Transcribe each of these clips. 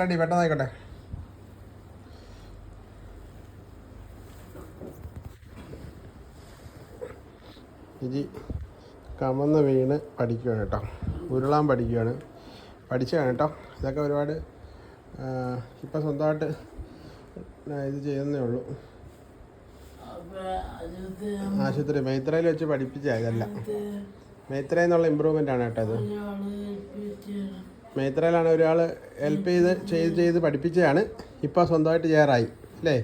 Ready പെട്ടെന്നായിക്കോട്ടെ. ഇജി കമന്ന് വീണ് പഠിക്കുകയാണ് കേട്ടോ. ഉരുളാൻ പഠിക്കുകയാണ് പഠിച്ചതാണ് കേട്ടോ. ഇതൊക്കെ ഒരുപാട് ഇപ്പം സ്വന്തമായിട്ട് ഇത് ചെയ്യുന്നേ ഉള്ളൂ. ആശുപത്രി മേത്രയിൽ വെച്ച് പഠിപ്പിച്ച ഇതല്ല. മേത്ര ഇമ്പ്രൂവ്മെന്റ് ആണ് കേട്ടോ ഇത്. മേത്രയിലാണ് ഒരാൾ ഹെൽപ്പ് ചെയ്ത് ചെയ്ത് ചെയ്ത് പഠിപ്പിച്ചതാണ് ഇപ്പോൾ സ്വന്തമായിട്ട് ചെയ്യാറായി അല്ലേ?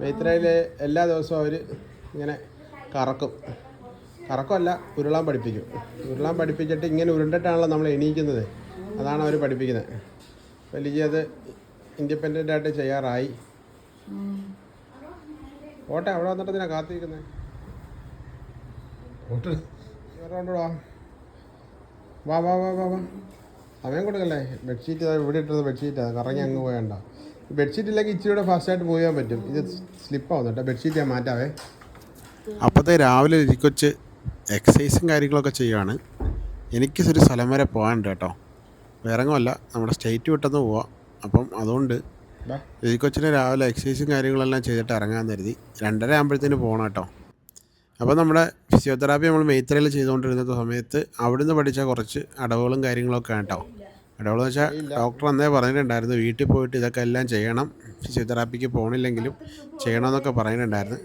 മേത്രയിൽ എല്ലാ ദിവസവും അവർ ഇങ്ങനെ കറക്കും. കറക്കമല്ല ഉരുളാൻ പഠിപ്പിക്കും. ഉരുളാൻ പഠിപ്പിച്ചിട്ട് ഇങ്ങനെ ഉരുണ്ടിട്ടാണല്ലോ നമ്മൾ എണീക്കുന്നത്. അതാണ് അവർ പഠിപ്പിക്കുന്നത്. അപ്പോൾ ലിജി അത് ഇൻഡിപെൻഡന്റ് ആയിട്ട് ചെയ്യാറായി ഓട്ടെ അവിടെ വന്നിട്ട് എന്തിനാ കാത്തിരിക്കുന്നത് വാ വാ വാ വാ വാ. സമയം കൊടുക്കല്ലേ? ബെഡ്ഷീറ്റ് ഇവിടെ ഇട്ടത് ബെഡ്ഷീറ്റാണ് കറങ്ങി അങ്ങ് പോയണ്ട. ബെഡ്ഷീറ്റ് ഇല്ലെങ്കിൽ ഇച്ചിരി കൂടെ ഫാസ്റ്റായിട്ട് പോയാൻ പറ്റും. ഇത് സ്ലിപ്പാവുന്നു കേട്ടോ. ബെഡ്ഷീറ്റ് ഞാൻ മാറ്റാവേ. അപ്പോഴത്തെ രാവിലെ ഇരിക്കൊച്ച് എക്സസൈസും കാര്യങ്ങളൊക്കെ ചെയ്യുകയാണ് എനിക്ക് ഒരു സ്ഥലം വരെ പോകാനുണ്ട് കേട്ടോ. വേറെങ്ങുമല്ല നമ്മുടെ സ്റ്റേറ്റ് വിട്ടെന്ന് പോവാം. അപ്പം അതുകൊണ്ട് ഇരിക്കൊച്ചിന് രാവിലെ എക്സസൈസും കാര്യങ്ങളെല്ലാം ചെയ്തിട്ട് ഇറങ്ങാൻ കരുതി. രണ്ടര ആകുമ്പോഴത്തേന് പോകണം കേട്ടോ. അപ്പോൾ നമ്മുടെ ഫിസിയോതെറാപ്പി നമ്മൾ മെയ്ത്രയിൽ ചെയ്തുകൊണ്ടിരുന്ന സമയത്ത് അവിടുന്ന് പഠിച്ച കുറച്ച് അടവുകളും കാര്യങ്ങളൊക്കെ കേട്ടോ അടവുകൾ വെച്ചാൽ ഡോക്ടർ അന്നേ പറഞ്ഞിട്ടുണ്ടായിരുന്നു വീട്ടിൽ പോയിട്ട് ഇതൊക്കെ എല്ലാം ചെയ്യണം ഫിസിയോതെറാപ്പിക്ക് പോകണില്ലെങ്കിലും ചെയ്യണമെന്നൊക്കെ പറയുന്നുണ്ടായിരുന്നു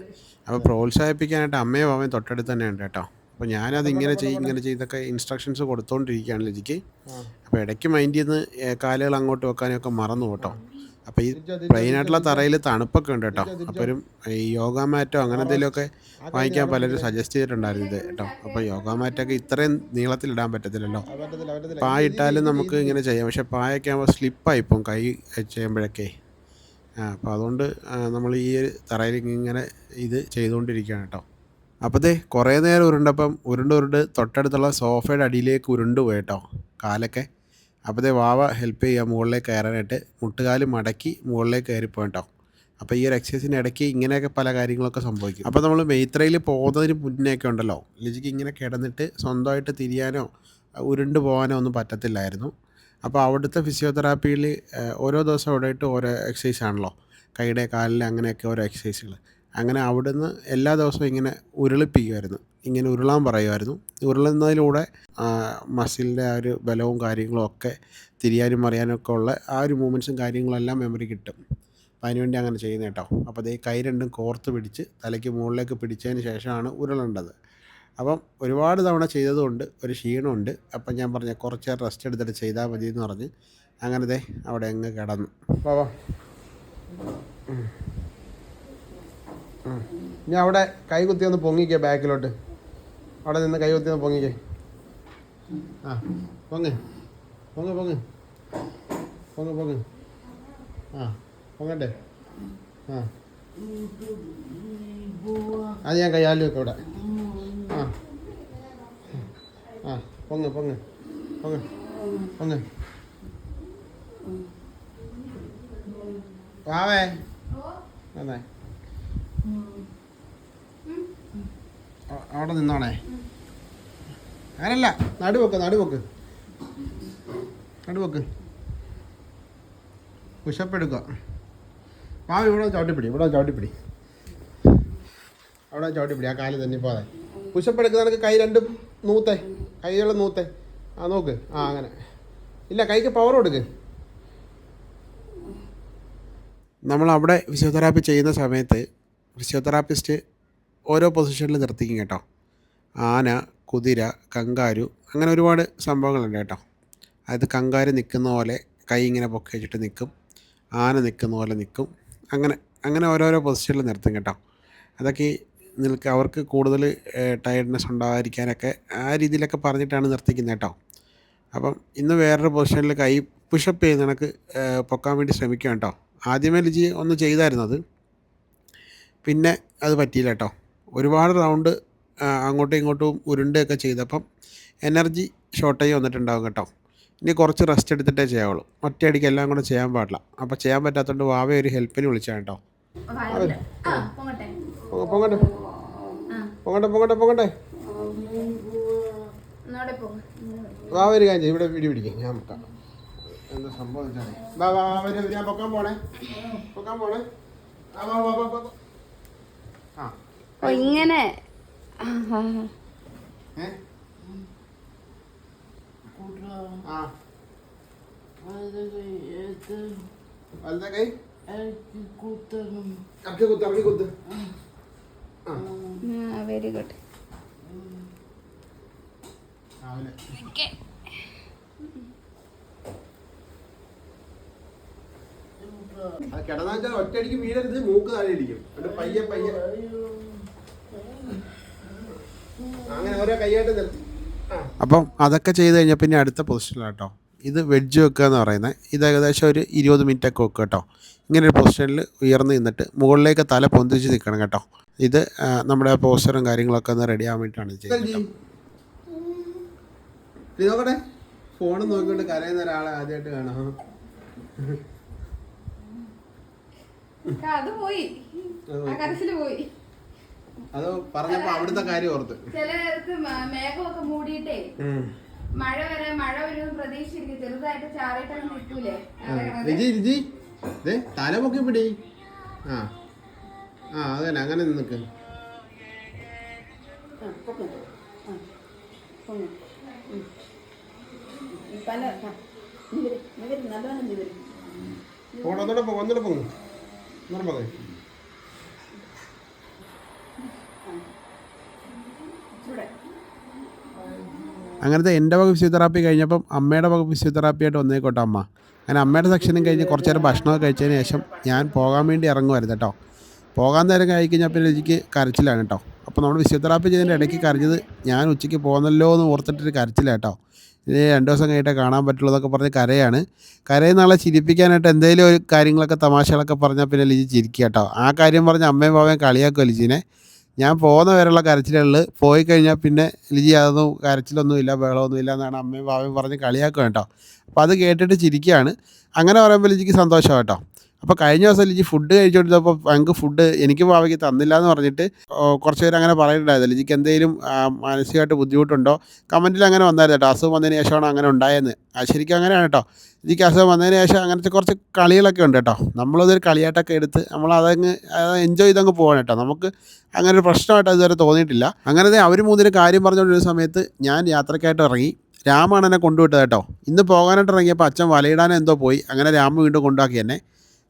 അപ്പോൾ പ്രോത്സാഹിപ്പിക്കാനായിട്ട് അമ്മയും അമ്മയും തൊട്ടടുത്ത് തന്നെ ഉണ്ട് കേട്ടോ അപ്പോൾ ഞാനത് ഇങ്ങനെ ചെയ്യും ഇങ്ങനെ ചെയ്തൊക്കെ ഇൻസ്ട്രക്ഷൻസ് കൊടുത്തുകൊണ്ടിരിക്കുകയാണ് ലിജിക്ക്. അപ്പോൾ ഇടയ്ക്ക് മൈൻഡ് ചെയ്യുന്ന കാലുകൾ അങ്ങോട്ട് വെക്കാനൊക്കെ മറന്നു കേട്ടോ അപ്പോൾ ഈ പ്ലെയിൻ ആയിട്ടുള്ള തറയിൽ തണുപ്പൊക്കെ ഉണ്ട് കേട്ടോ. അപ്പോൾ ഒരു ഈ യോഗ മാറ്റോ അങ്ങനെ എന്തെങ്കിലുമൊക്കെ വാങ്ങിക്കാൻ പലരും സജസ്റ്റ് ചെയ്തിട്ടുണ്ടായിരുന്നു ഇത് കേട്ടോ. അപ്പോൾ യോഗ മാറ്റൊക്കെ ഇത്രയും നീളത്തിൽ ഇടാൻ പറ്റത്തില്ലല്ലോ. പായ ഇട്ടാലും നമുക്ക് ഇങ്ങനെ ചെയ്യാം. പക്ഷെ പായൊക്കെ ആകുമ്പോൾ സ്ലിപ്പായി ഇപ്പം കൈ ചെയ്യുമ്പോഴൊക്കെ. ആ അപ്പോൾ അതുകൊണ്ട് നമ്മൾ ഈ ഒരു തറയിൽ ഇങ്ങനെ ഇത് ചെയ്തുകൊണ്ടിരിക്കുകയാണ് കേട്ടോ. അപ്പോൾ ദേ കുറേ നേരം ഉരുണ്ടപ്പം ഉരുണ്ട് ഉരുണ്ട് തൊട്ടടുത്തുള്ള സോഫയുടെ അടിയിലേക്ക് ഉരുണ്ട് പോയി കേട്ടോ കാലൊക്കെ. അപ്പോൾ ദേ വാവ ഹെൽപ്പ് ചെയ്യുക മുകളിലേക്ക് കയറാനായിട്ട്. മുട്ടുകാൽ മടക്കി മുകളിലേക്ക് കയറിപ്പോയി കേട്ടോ അപ്പോൾ ഈ ഒരു എക്സസൈസിന് ഇടയ്ക്ക് ഇങ്ങനെയൊക്കെ പല കാര്യങ്ങളൊക്കെ സംഭവിക്കും. അപ്പോൾ നമ്മൾ മെയ്ത്രയിൽ പോകുന്നതിന് മുന്നേയൊക്കെ ഉണ്ടല്ലോ. ലിജിക്ക് ഇങ്ങനെ കിടന്നിട്ട് സ്വന്തമായിട്ട് തിരിയാനോ ഉരുണ്ട് പോകാനോ ഒന്നും പറ്റത്തില്ലായിരുന്നു. അപ്പോൾ അവിടുത്തെ ഫിസിയോതെറാപ്പിയിൽ ഓരോ ദിവസം അവിടെയായിട്ട് ഓരോ എക്സസൈസ് ആണല്ലോ. കൈയുടെ കാലിൽ അങ്ങനെയൊക്കെ ഓരോ എക്സസൈസുകൾ അങ്ങനെ അവിടുന്ന് എല്ലാ ദിവസവും ഇങ്ങനെ ഉരുളിപ്പിക്കുമായിരുന്നു ഇങ്ങനെ ഉരുളാൻ പറയുമായിരുന്നു ഉരുളുന്നതിലൂടെ മസിലിന്റെ ആ ഒരു ബലവും കാര്യങ്ങളും ഒക്കെ തിരിയാനും മറിയാനും ഒക്കെ ഉള്ള ആ ഒരു മൂമെന്റ്സും കാര്യങ്ങളെല്ലാം മെമ്മറി കിട്ടും. അപ്പം അതിനുവേണ്ടി അങ്ങനെ ചെയ്യുന്നത് കേട്ടോ അപ്പോൾ അതേ കൈ രണ്ടും കോർത്ത് പിടിച്ച് തലയ്ക്ക് മുകളിലേക്ക് പിടിച്ചതിന് ശേഷമാണ് ഉരുളേണ്ടത്. അപ്പം ഒരുപാട് തവണ ചെയ്തതുകൊണ്ട് ഒരു ക്ഷീണമുണ്ട്. അപ്പം ഞാൻ പറഞ്ഞ കുറച്ച് നേരം റെസ്റ്റ് എടുത്തിട്ട് ചെയ്താൽ മതി എന്ന് പറഞ്ഞ് അങ്ങനത്തെ അവിടെ അങ്ങ് കിടന്നു. ഉം. ഇനി അവിടെ കൈകുത്തി ഒന്ന് പൊങ്ങിക്കേ ബാക്കിലോട്ട്. അവിടെ നിന്ന് കൈകുത്തി ഒന്ന് പൊങ്ങിക്കേ. ആ പൊങ്ങ്. പൊങ്ങ് പൊങ്ങ്. പൊങ്ങ് പൊങ്ങ്. ആ പൊങ്ങട്ടെ. ആ. അത് ഞാൻ കയ്യാലും വെക്കാം ഇവിടെ. ആ. ആ പൊങ്ങ് പൊങ്ങ്. പൊങ്ങ് പൊങ്ങ്. വാവേ. നന്നായി അവിടെ നിന്നോണേ. അങ്ങനല്ല നടുവെക്ക് നടുവെക്ക്. നടുവെക്ക്. പുഷപ്പ് എടുക്കുക. മാവ് ഇവിടെ ചവിട്ടിപ്പിടി ഇവിടെ ചവിട്ടിപ്പിടി. അവിടെ ചവിട്ടിപ്പിടി ആ കാൽ തന്നെ പോകാതെ പുഷപ്പ് എടുക്കുന്ന കണക്ക് കൈ രണ്ടും നൂത്തേ. കൈകളും നൂത്തേ. ആ നോക്ക്. ആ അങ്ങനെ. ഇല്ല കൈക്ക് പവർ കൊടുക്ക്. നമ്മൾ അവിടെ ഫിസിയോതെറാപ്പി ചെയ്യുന്ന സമയത്ത് ഫിസിയോതെറാപ്പിസ്റ്റ് ഓരോ പൊസിഷനിൽ നിർത്തിക്കും കേട്ടോ. ആന കുതിര കങ്കാരു അങ്ങനെ ഒരുപാട് സംഭവങ്ങളുണ്ട് കേട്ടോ. അതായത് കങ്കാരു നിൽക്കുന്ന പോലെ കൈ ഇങ്ങനെ പൊക്കി വെച്ചിട്ട് നിൽക്കും. ആന നിൽക്കുന്ന പോലെ നിൽക്കും. അങ്ങനെ അങ്ങനെ ഓരോരോ പൊസിഷനിൽ നിർത്തും കേട്ടോ. അതൊക്കെ നിൽക്ക അവർക്ക് കൂടുതൽ ടയർഡ്നെസ് ഉണ്ടാകാതിരിക്കാനൊക്കെ ആ രീതിയിലൊക്കെ പറഞ്ഞിട്ടാണ് നിർത്തിക്കുന്നത് കേട്ടോ. അപ്പം ഇന്ന് വേറൊരു പൊസിഷനിൽ കൈ പുഷപ്പ് ചെയ്യുന്ന കണക്ക് പൊക്കാൻ വേണ്ടി ശ്രമിക്കുക കേട്ടോ. ആദ്യമേ ലിജി ഒന്ന് ചെയ്തായിരുന്നത് പിന്നെ അത് പറ്റിയില്ല കേട്ടോ. ഒരുപാട് റൗണ്ട് അങ്ങോട്ടും ഇങ്ങോട്ടും ഉരുണ്ടൊക്കെ ചെയ്തപ്പം എനർജി ഷോർട്ടേജ് വന്നിട്ടുണ്ടാകും കേട്ടോ. ഇനി കുറച്ച് റെസ്റ്റ് എടുത്തിട്ടേ ചെയ്യാവുള്ളൂ. ഒറ്റയടിക്ക് എല്ലാം കൂടെ ചെയ്യാൻ പാടില്ല. അപ്പോൾ ചെയ്യാൻ പറ്റാത്തതുകൊണ്ട് വാവ ഒരു ഹെൽപ്പിന് വിളിച്ചാൽ കേട്ടോ. പൊങ്ങട്ടെ. പൊങ്ങ- പൊങ്ങട്ടെ. പൊങ്ങട്ടെ പൊങ്ങട്ടെ. വാവ ഒരു കാര്യം ഇവിടെ പിടി പിടിക്കും. ഞാൻ വെക്കാം. എന്താ സംഭവം വാ വാ ഞാൻ പൊക്കാൻ പോണേ. പൊക്കാൻ പോണേ. ആ വാ വാ വാ. ഓ ഇങ്ങനെ. വെരി ഗുഡ് ആ. ഏ ആ വലത്തെ കൈ ഇറക്കി കുത്ത് ഇറക്കി കുത്ത് ആ ആ വെരി ഗുഡ് രാവിലെ അത് കിടന്നാ വെച്ചാൽ ഒറ്റയടിക്ക് വീഴരുത് മൂക്ക് താഴെ എന്നിട്ട് പയ്യെ പയ്യെ. അങ്ങനെ ഓരോ കൈയായിട്ട് നിർത്തി. അപ്പം അതൊക്കെ ചെയ്ത് കഴിഞ്ഞാൽ പിന്നെ അടുത്ത പൊസിഷനിലാട്ടോ ഇത് വെഡ്ജ് വെക്കുക എന്ന് പറയുന്നത് ഇത് ഏകദേശം ഒരു ഇരുപത് മിനിറ്റ് ഒക്കെ വെക്കുക കേട്ടോ ഇങ്ങനെ ഒരു പൊസിഷനിൽ ഉയർന്ന് നിന്നിട്ട് മുകളിലേക്ക് തല പൊന്തിച്ച് നിൽക്കണം കേട്ടോ. ഇത് നമ്മുടെ പോസ്റ്ററും കാര്യങ്ങളൊക്കെ ഒന്ന് റെഡി ആവാൻ വേണ്ടിയിട്ടാണ് ചെയ്യുന്നത് നോക്കട്ടെ. ഫോൺ നോക്കിക്കൊണ്ട് കരയുന്ന ഒരാളെ ആദ്യമായിട്ട് കാണാം. അത് പോയി. ആ കരച്ചിൽ പോയി. അത് പറഞ്ഞപ്പോ അവിടുത്തെ കാര്യം ഓർത്ത്. ചിലർക്ക് മേഘമൊക്കെ മൂടിയിട്ടേ മഴ വരെ മഴ വരുമെന്ന് പ്രതീക്ഷിച്ചിരിക്കും. ചെറുതായിട്ട് ചാറിയിട്ടാണ് നിൽക്കൂലേ? രുചി രുചി ദേ തല പൊക്കി പിടി. ആ. ആ അതല്ല അങ്ങനെ നിൽക്ക് ഒന്നുകൂടെ പോകും ഒന്നുകൂടെ പോകും ഒന്നുകൂടെ അങ്ങനത്തെ എന്റെ വക ഫിസിയോതെറാപ്പി കഴിഞ്ഞപ്പം അമ്മയുടെ വക ഫിസിയോതെറാപ്പി ആയിട്ട് വന്നേക്കോട്ടെ അമ്മ. അങ്ങനെ അമ്മയുടെ സെക്ഷനും കഴിഞ്ഞ് കുറച്ച് നേരം ഭക്ഷണമൊക്കെ കഴിച്ചതിന് ശേഷം ഞാൻ പോകാൻ വേണ്ടി ഇറങ്ങുമായിരുന്നു കേട്ടോ. പോകാൻ നേരം കഴിക്കഴിഞ്ഞപ്പോൾ എനിക്ക് കരച്ചിലാണ് കേട്ടോ. അപ്പോൾ നമ്മൾ ഫിസിയോതെറാപ്പി ചെയ്തതിന്റെ ഇടയ്ക്ക് കരഞ്ഞത് ഞാൻ ഉച്ചയ്ക്ക് പോകുന്നല്ലോ എന്ന് ഓർത്തിട്ടൊരു കരച്ചില്ല കേട്ടോ ഇനി രണ്ട് ദിവസം കഴിഞ്ഞിട്ടേ കാണാൻ പറ്റുള്ളൂ എന്നൊക്കെ പറഞ്ഞ് കരയാണ്. കരയുന്ന ആളെ ചിരിപ്പിക്കാനായിട്ട് എന്തെങ്കിലും ഒരു കാര്യങ്ങളൊക്കെ തമാശകളൊക്കെ പറഞ്ഞാൽ പിന്നെ ലിജി ചിരിക്കുക കേട്ടോ ആ കാര്യം പറഞ്ഞ് അമ്മയും ബാബയും കളിയാക്കുമോ ലിജിനെ. ഞാൻ പോകുന്ന വരെയുള്ള കരച്ചിലുകളിൽ പോയി കഴിഞ്ഞാൽ പിന്നെ ലിജി അതൊന്നും കരച്ചിലൊന്നുമില്ല ബഹളമൊന്നുമില്ല എന്നാണ് അമ്മയും ബാബയും പറഞ്ഞ് കളിയാക്കുക കേട്ടോ അപ്പോൾ അത് കേട്ടിട്ട് ചിരിക്കുകയാണ് അങ്ങനെ പറയുമ്പോൾ ലിജിക്ക് സന്തോഷമാണ് കേട്ടോ അപ്പോൾ കഴിഞ്ഞ ദിവസം ലിജി ഫുഡ് കഴിച്ചുകൊണ്ടിരുന്നപ്പോൾ ഞങ്ങൾക്ക് ഫുഡ് എനിക്ക് ഭാവിക്ക് തന്നില്ല എന്ന് പറഞ്ഞിട്ട് കുറച്ച് പേര് അങ്ങനെ പറയുന്നുണ്ടായിരുന്നു ലിജിക്ക് എന്തെങ്കിലും മാനസികമായിട്ട് ബുദ്ധിമുട്ടുണ്ടോ? കമന്റിൽ അങ്ങനെ വന്നായിരുന്നു കേട്ടോ. അസുഖം വന്നതിന് ശേഷമാണ് അങ്ങനെ ഉണ്ടായെന്ന്. ശരിക്കും അങ്ങനെയാണ് കേട്ടോ. ലിജിക്ക് അസുഖം വന്നതിന് ശേഷം അങ്ങനത്തെ കുറച്ച് കളികളൊക്കെ ഉണ്ട് കേട്ടോ. നമ്മളതൊരു കളിയായിട്ടൊക്കെ എടുത്ത് നമ്മൾ അതങ്ങ് എൻജോയ് ചെയ്തങ്ങ് പോകണം കേട്ടോ. നമുക്ക് അങ്ങനെ ഒരു പ്രശ്നമായിട്ട് ഇതുവരെ തോന്നിയിട്ടില്ല. അങ്ങനെ അവർ മൂന്നിന് കാര്യം പറഞ്ഞുകൊണ്ടിരുന്ന സമയത്ത് ഞാൻ യാത്രയ്ക്കായിട്ട് ഇറങ്ങി. രാമാണ് എന്നെ കൊണ്ടുവിട്ടത് കേട്ടോ. ഇന്ന് പോകാനായിട്ട് ഇറങ്ങിയപ്പോൾ അച്ഛൻ വലയിടാൻ എന്തോ പോയി. അങ്ങനെ രാമ വീണ്ടും കൊണ്ടാക്കി എന്നെ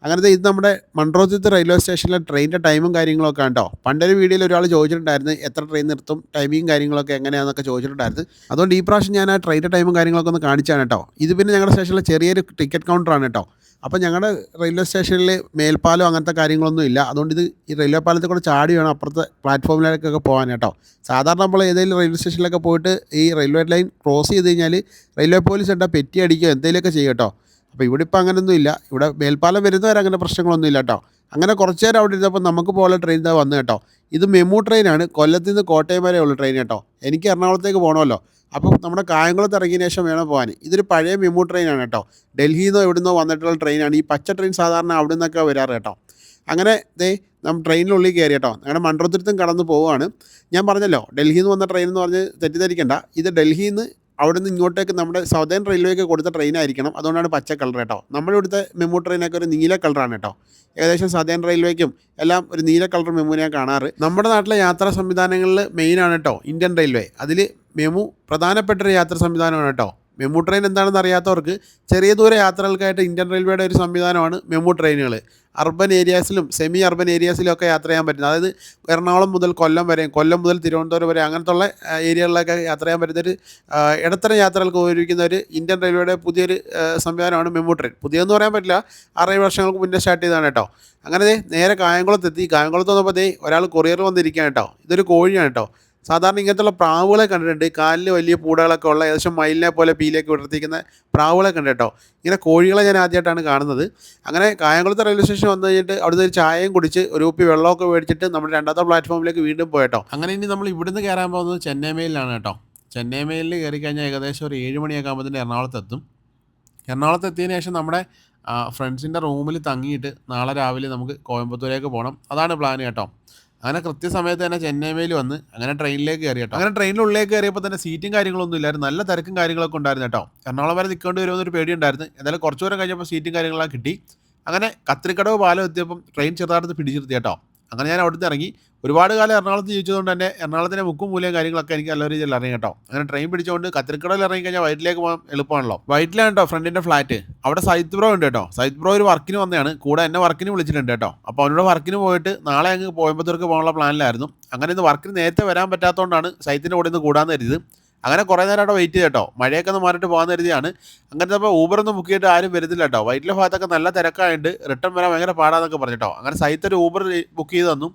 അങ്ങനത്തെ ഇത് നമ്മുടെ മൺട്രോത്തിത്ത് റെയിൽവേ സ്റ്റേഷനിലെ ട്രെയിനിന്റെ ടൈമും കാര്യങ്ങളൊക്കെ ഉണ്ടോ പണ്ടൊരു വീഡിയോയിൽ ഒരാൾ ചോദിച്ചിട്ടുണ്ടായിരുന്നു എത്ര ട്രെയിൻ നിർത്തും ടൈമിങ് കാര്യങ്ങളൊക്കെ എങ്ങനെയാണെന്നൊക്കെ ചോദിച്ചിട്ടുണ്ടായിരുന്നു. അതുകൊണ്ട് ഈ പ്രാവശ്യം ഞാൻ ആ ട്രെയിനിന്റെ ടൈമും കാര്യങ്ങളൊക്കെ ഒന്ന് കാണിച്ചാണ് കേട്ടോ. ഇത് പിന്നെ ഞങ്ങളുടെ സ്റ്റേഷനിലെ ചെറിയൊരു ടിക്കറ്റ് കൗണ്ടറാണ് കേട്ടോ. അപ്പോൾ ഞങ്ങളുടെ റെയിൽവേ സ്റ്റേഷനിൽ മേൽപ്പാലം അങ്ങനത്തെ കാര്യങ്ങളൊന്നും ഇല്ല. അതുകൊണ്ട് ഇത് ഈ റെയിൽവേ പാലത്തിൽ കൂടെ ചാടി വേണം അപ്പുറത്തെ പ്ലാറ്റ്ഫോമിലേക്കൊക്കെ പോകാൻ കേട്ടോ സാധാരണ നമ്മൾ ഏതെങ്കിലും റെയിൽവേ സ്റ്റേഷനിലൊക്കെ പോയിട്ട് ഈ റെയിൽവേ ലൈൻ ക്രോസ് ചെയ്ത് കഴിഞ്ഞാൽ റെയിൽവേ പോലീസ് എന്താ പെറ്റി അടിക്കുകയോ എന്തെങ്കിലുമൊക്കെ ചെയ്യും കേട്ടോ. അപ്പോൾ ഇവിടെ ഇപ്പോൾ അങ്ങനെയൊന്നും ഇല്ല ഇവിടെ മേൽപ്പാലം വരുന്നവരെ അങ്ങനെ പ്രശ്നങ്ങളൊന്നും ഇല്ല കേട്ടോ. അങ്ങനെ കുറച്ച് നേരം അവിടെ ഇരുന്നപ്പോൾ നമുക്ക് പോലെ ട്രെയിൻ ഇതാ വന്നു കേട്ടോ. ഇത് മെമു ട്രെയിനാണ് കൊല്ലത്ത് നിന്ന് കോട്ടയം വരെ ഉള്ള ട്രെയിൻ കേട്ടോ. എനിക്ക് എറണാകുളത്തേക്ക് പോകണമല്ലോ അപ്പം നമ്മുടെ കായംകുളത്ത് ഇറങ്ങിയതിന് ശേഷം വേണം പോകാൻ. ഇതൊരു പഴയ മെമു ട്രെയിനാണ് കേട്ടോ. ഡൽഹിയിൽ നിന്നോ എവിടുന്നോ വന്നിട്ടുള്ള ട്രെയിനാണ് ഈ പച്ച ട്രെയിൻ സാധാരണ അവിടെ നിന്നൊക്കെ വരാറ് കേട്ടോ. അങ്ങനെ ദേ നമ്മൾ ട്രെയിനിനുള്ളിൽ കയറി കേട്ടോ. അങ്ങനെ മണ്ഡലത്തിരുത്തും കടന്ന് പോവുകയാണ്. ഞാൻ പറഞ്ഞല്ലോ ഡൽഹിയിൽ നിന്ന് വന്ന ട്രെയിൻ എന്ന് പറഞ്ഞ് തെറ്റിദ്ധരിക്കേണ്ട. ഇത് ഡൽഹിയിൽ നിന്ന് അവിടെ നിന്ന് ഇങ്ങോട്ടേക്ക് നമ്മുടെ സൗതേൺ റെയിൽവേക്ക് കൊടുത്ത ട്രെയിൻ ആയിരിക്കണം. അതുകൊണ്ടാണ് പച്ച കളർ കേട്ടോ. നമ്മുടെ ഇവിടുത്തെ മെമു ട്രെയിനൊക്കെ ഒരു നീല കളറാണ് കേട്ടോ. ഏകദേശം സദേൺ റെയിൽവേക്കും എല്ലാം ഒരു നീല കളർ മെമുവിനെയാണ് കാണാറ്. നമ്മുടെ നാട്ടിലെ യാത്രാ സംവിധാനങ്ങളിൽ മെയിനാണ് കേട്ടോ ഇന്ത്യൻ റെയിൽവേ അതിൽ മെമു പ്രധാനപ്പെട്ട ഒരു യാത്രാ സംവിധാനമാണ് കേട്ടോ. മെമു ട്രെയിൻ എന്താണെന്ന് അറിയാത്തവർക്ക് ചെറിയ ദൂര യാത്രകൾക്കായിട്ട് ഇന്ത്യൻ റെയിൽവേയുടെ ഒരു സംവിധാനമാണ് മെമു ട്രെയിനുകൾ അർബൻ ഏരിയാസിലും സെമി അർബൻ ഏരിയാസിലും ഒക്കെ യാത്ര ചെയ്യാൻ പറ്റുന്നത്. അതായത് എറണാകുളം മുതൽ കൊല്ലം വരെയും കൊല്ലം മുതൽ തിരുവനന്തപുരം വരെ അങ്ങനത്തെ ഉള്ള ഏരിയകളിലൊക്കെ യാത്ര ചെയ്യാൻ പറ്റുന്ന ഒരു ഇടത്തരം യാത്രകൾക്ക് ഉപയോഗിക്കുന്ന ഒരു ഇന്ത്യൻ റെയിൽവേയുടെ പുതിയൊരു സംവിധാനമാണ് മെമു ട്രെയിൻ പുതിയതെന്ന് പറയാൻ പറ്റില്ല. ആറേഴ് വർഷങ്ങൾക്ക് മുന്നേ സ്റ്റാർട്ട് ചെയ്തതാണ് കേട്ടോ. അങ്ങനെ നേരെ കായംകുളത്തെത്തി. കായംകുളത്ത് വന്നപ്പോൾ ദേ ഒരാൾ കൊറിയർ വന്നിരിക്കുകയാണ് കേട്ടോ. ഇതൊരു കോഴിയാണ് കേട്ടോ. സാധാരണ ഇങ്ങനത്തുള്ള പ്രാവുകളെ കണ്ടിട്ടുണ്ട്. കാലിൽ വലിയ പൂടകളൊക്കെ ഉള്ള ഏകദേശം മയിലിനെ പോലെ പീലേക്ക് വിടർത്തിക്കുന്ന പ്രാവുകളെ കണ്ടിട്ടോ? ഇങ്ങനെ കോഴികളെ ഞാൻ ആദ്യമായിട്ടാണ് കാണുന്നത്. അങ്ങനെ കായംകുളത്തെ റെയിൽവേ സ്റ്റേഷൻ വന്നു കഴിഞ്ഞിട്ട് അവിടുന്ന് ഒരു ചായയും കുടിച്ച് ഒരു കുപ്പി വെള്ളമൊക്കെ മേടിച്ചിട്ട് നമ്മുടെ രണ്ടാമത്തെ പ്ലാറ്റ്ഫോമിലേക്ക് വീണ്ടും പോയിട്ടോ. അങ്ങനെ ഇനി നമ്മൾ ഇവിടുന്ന് കയറാൻ പോകുന്നത് ചെന്നൈ മെയിലാണ് കേട്ടോ. ചെന്നൈ മെയിലിൽ കയറി കഴിഞ്ഞാൽ ഏകദേശം ഒരു ഏഴ് മണിയൊക്കെ ആകുമ്പോൾ എറണാകുളത്ത് എത്തും. എറണാകുളത്ത് എത്തിയതിന് ശേഷം നമ്മുടെ ഫ്രണ്ട്സിന്റെ റൂമിൽ തങ്ങിയിട്ട് നാളെ രാവിലെ നമുക്ക് കോയമ്പത്തൂരേക്ക് പോകണം. അതാണ് പ്ലാൻ കേട്ടോ. അങ്ങനെ കൃത്യസമയത്ത് തന്നെ ചെന്നൈ മേലിൽ വന്ന് അങ്ങനെ ട്രെയിനിലേക്ക് കയറി കേട്ടോ. അങ്ങനെ ട്രെയിനിനുള്ളിലേക്ക് കയറിയപ്പോൾ തന്നെ സീറ്റും കാര്യങ്ങളൊന്നും ഇല്ലായിരുന്നു. നല്ല തിരക്കും കാര്യങ്ങളൊക്കെ ഉണ്ടായിരുന്നു കേട്ടോ. എറണാകുളം വരെ നിൽക്കേണ്ടി വരുമെന്നൊരു പേടിയുണ്ടായിരുന്നു. എന്തായാലും കുറച്ചു ദൂരം കഴിഞ്ഞപ്പോൾ സീറ്റും കാര്യങ്ങളൊക്കെ കിട്ടി. അങ്ങനെ കത്രിക്കടവ് പാലം എത്തിയപ്പം ട്രെയിൻ ചെറുതായിട്ട് പിടിച്ചിരുത്തി കേട്ടോ. അങ്ങനെ ഞാൻ അവിടുന്ന് ഇറങ്ങി. ഒരുപാട് കാലം എറണാകുളത്ത് ജീവിച്ചതുകൊണ്ട് തന്നെ എറണാകുളത്തിന്റെ മുക്കും മൂലയും കാര്യങ്ങളൊക്കെ എനിക്ക് നല്ല രീതിയിൽ അറിയാം കേട്ടോ. അങ്ങനെ ട്രെയിൻ പിടിച്ചുകൊണ്ട് കത്തിരിക്കടയിൽ ഇറങ്ങി കഴിഞ്ഞാൽ വൈറ്റിലേക്ക് പോകാൻ എളുപ്പമാണല്ലോ. വൈറ്റിലാണ് കേട്ടോ ഫ്രണ്ടിന്റെ ഫ്ലാറ്റ് അവിടെ സൈത്ത് ബ്രോ ഉണ്ട് കേട്ടോ. സൈത്ത് ബ്രോ ഒരു വർക്കിന് വന്നതാണ്. കൂടെ എന്നെ വർക്കിന് വിളിച്ചിട്ടുണ്ട് കേട്ടോ. അപ്പോൾ അവനോട് വർക്കിന് പോയിട്ട് നാളെ അങ്ങ് കോയമ്പത്തൂർക്ക് പോകാനുള്ള പ്ലാനിലായിരുന്നു അങ്ങനെ ഇന്ന് വർക്കിന് നേരത്തെ വരാൻ പറ്റാത്തതുകൊണ്ടാണ് സൈത്തിന്റെ കൂടെ ഇന്ന് കൂടാന്ന് കരുതിയത് അങ്ങനെ കുറേ നേരം അവിടെ വെയിറ്റ് ചെയ്തോ മഴയൊക്കെ ഒന്ന് മാറിയിട്ട് പോകാൻ കരുതിയാണ്. അങ്ങനത്തെ അപ്പോൾ ഊബറൊന്നും ബുക്ക് ചെയ്തിട്ട് ആരും വരുന്നില്ല കേട്ടോ വൈറ്റിലെ ഭാഗത്തൊക്കെ നല്ല തിരക്കായിട്ട് റിട്ടേൺ വരാൻ ഭയങ്കര പാടാന്നൊക്കെ പറഞ്ഞിട്ടോ. അങ്ങനെ സൈത്ത് ഒരു ഊബർ ബുക്ക് ചെയ്ത് തന്നു.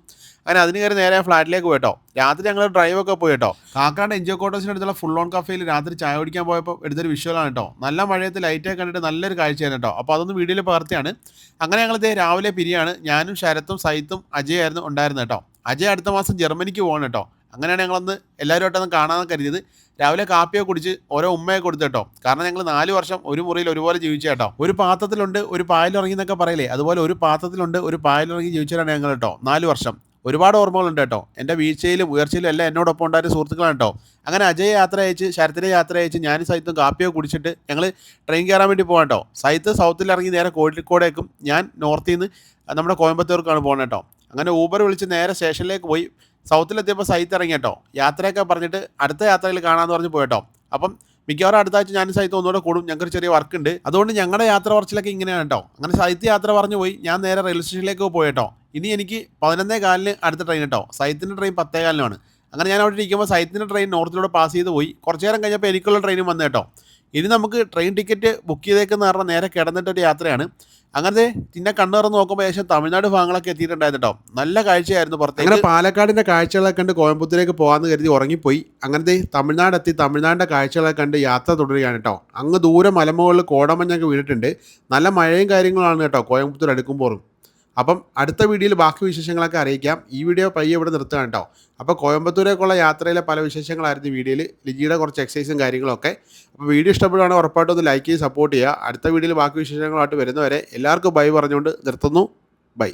അങ്ങനെ അതിന് കയറി നേരെ ഫ്ലാറ്റിലേക്ക് പോയിട്ടോ. രാത്രി ഞങ്ങൾ ഡ്രൈവ് ഒക്കെ പോയി കേട്ടോ കാക്കാട് എൻജോ ക്വാർട്ടേഴ്സിന് അടുത്തുള്ള ഫുൾ ഓൺ കഫേയിൽ രാത്രി ചായ കുടിക്കാൻ പോയപ്പോൾ എടുത്തൊരു വിഷ്വലാണ് കേട്ടോ. നല്ല മഴയത്ത് ലൈറ്റൊക്കെ കണ്ടിട്ട് നല്ലൊരു കാഴ്ചയാണ് കേട്ടോ. അപ്പോൾ അതൊന്ന് വീഡിയോയിൽ പകർത്തിയാണ്. അങ്ങനെ ഞങ്ങൾ ഇതേ രാവിലെ പിരിയാണ്. ഞാനും ശരത്തും സൈത്തും അജയായിരുന്നു ഉണ്ടായിരുന്നു കേട്ടോ. അജയ് അടുത്ത മാസം ജർമ്മനിക്ക് പോകണം കേട്ടോ. അങ്ങനെയാണ് ഞങ്ങളൊന്ന് എല്ലാവരുമായിട്ടൊന്ന് കാണാമെന്ന് കരുതിയത്. രാവിലെ കാപ്പിയൊക്കെ കുടിച്ച് ഓരോ ഉമ്മയെ കൊടുത്തു കേട്ടോ. കാരണം ഞങ്ങൾ നാല് വർഷം ഒരു മുറിയിൽ ഒരുപോലെ ജീവിച്ച കേട്ടോ. ഒരു പാത്രത്തിലുണ്ട് ഒരു പായലിറങ്ങി എന്നൊക്കെ പറയില്ലേ? അതുപോലെ ഒരു പാത്രത്തിലുണ്ട് ഒരു പായലിറങ്ങി ജീവിച്ചവരാണ് ഞങ്ങൾ കേട്ടോ നാല് വർഷം. ഒരുപാട് ഓർമ്മകളുണ്ട് കേട്ടോ. എന്റെ വീഴ്ചയിലും ഉയർച്ചയിലും എല്ലാം എന്നോടൊപ്പം ഉണ്ടായ സുഹൃത്തുക്കളാണ് കേട്ടോ. അങ്ങനെ അജയ് യാത്ര അയച്ച് ശരത്തിനെ യാത്ര അയച്ച് ഞാനും സൈത്തും കാപ്പിയോ കുടിച്ചിട്ട് ഞങ്ങൾ ട്രെയിൻ കയറാൻ വേണ്ടി പോകാം കേട്ടോ. സൈത്ത് സൗത്തിൽ ഇറങ്ങി നേരെ കോഴിക്കോടേക്കും. ഞാൻ നോർത്തിൽ നിന്ന് നമ്മുടെ കോയമ്പത്തൂർക്കാണ് പോകുന്നത് കേട്ടോ. അങ്ങനെ ഊബർ വിളിച്ച് നേരെ സ്റ്റേഷനിലേക്ക് പോയി. സൗത്തിലെത്തിയപ്പോൾ സൈത്ത് ഇറങ്ങി കേട്ടോ. യാത്രയൊക്കെ പറഞ്ഞിട്ട് അടുത്ത യാത്രയിൽ കാണാമെന്ന് പറഞ്ഞ് പോയിട്ടോ അപ്പം മിക്കവാറും അടുത്ത ആഴ്ച ഞാനും സൈത്ത് ഒന്നുകൂടെ കൂടും. ഞങ്ങൾക്ക് ചെറിയ വർക്ക് ഉണ്ട്. അതുകൊണ്ട് ഞങ്ങളുടെ യാത്ര കുറച്ചിലൊക്കെ ഇങ്ങനെയാണ് കേട്ടോ. അങ്ങനെ സൈത്ത് യാത്ര പറഞ്ഞു പോയി. ഞാൻ നേരെ റെയിൽവേ സ്റ്റേഷനിലേക്ക് പോയി കേട്ടോ. ഇനി എനിക്ക് പതിനൊന്നേ കാലിന് അടുത്ത ട്രെയിൻ കേട്ടോ. സൈത്തിന്റെ ട്രെയിൻ പത്തേ കാലിനാണ് അങ്ങനെ ഞാൻ അവിടെ ഇരിക്കുമ്പോൾ സൈത്തിന്റെ ട്രെയിൻ നോർത്തിലൂടെ പാസ് ചെയ്ത് പോയി. കുറച്ച് നേരം കഴിഞ്ഞപ്പോൾ എനിക്കുള്ള ട്രെയിനും വന്നു കേട്ടോ. ഇനി നമുക്ക് ട്രെയിൻ ടിക്കറ്റ് ബുക്ക് ചെയ്തേക്കെന്ന് പറഞ്ഞാൽ നേരെ കിടന്നിട്ടൊരു യാത്രയാണ്. അങ്ങനത്തെ പിന്നെ കണ്ണുറന്ന് നോക്കുമ്പോൾ ഏകദേശം തമിഴ്നാട് ഭാഗങ്ങളൊക്കെ എത്തിയിട്ടുണ്ടായിരുന്നു നല്ല കാഴ്ചയായിരുന്നു പുറത്തേക്ക്. അങ്ങനെ പാലക്കാടിന്റെ കാഴ്ചകളൊക്കെ കണ്ട് കോയമ്പത്തൂരേക്ക് പോകാമെന്ന് കരുതി ഉറങ്ങിപ്പോയി. അങ്ങനത്തെ തമിഴ്നാട് എത്തി തമിഴ്നാടിന്റെ കാഴ്ചകളൊക്കെ കണ്ട് യാത്ര തുടരുകയാണ് കേട്ടോ അങ്ങ് ദൂരെ മലമുകളിൽ കോടമഞ്ഞൊക്കെ വീണിട്ടുണ്ട്. നല്ല മഴയും കാര്യങ്ങളാണ് കേട്ടോ കോയമ്പത്തൂർ അടുക്കുമ്പോഴും അപ്പം അടുത്ത വീഡിയോയിൽ ബാക്കി വിശേഷങ്ങളൊക്കെ അറിയിക്കാം. ഈ വീഡിയോ പയ്യെ ഇവിടെ നിർത്തുകയാണ് കേട്ടോ. അപ്പോൾ കോയമ്പത്തൂരേക്കുള്ള യാത്രയിലെ പല വിശേഷങ്ങളായിരുന്നു വീഡിയോയിൽ. ലിജിയുടെ കുറച്ച് എക്സസൈസും കാര്യങ്ങളൊക്കെ. അപ്പോൾ വീഡിയോ ഇഷ്ടപ്പെടുകയാണെങ്കിൽ ഉറപ്പായിട്ടും ഒന്ന് ലൈക്ക് ചെയ്ത് സപ്പോർട്ട് ചെയ്യുക. അടുത്ത വീഡിയോയിൽ ബാക്കി വിശേഷങ്ങളായിട്ട് വരുന്നവരെ എല്ലാവർക്കും ബൈ പറഞ്ഞുകൊണ്ട് നിർത്തുന്നു. ബൈ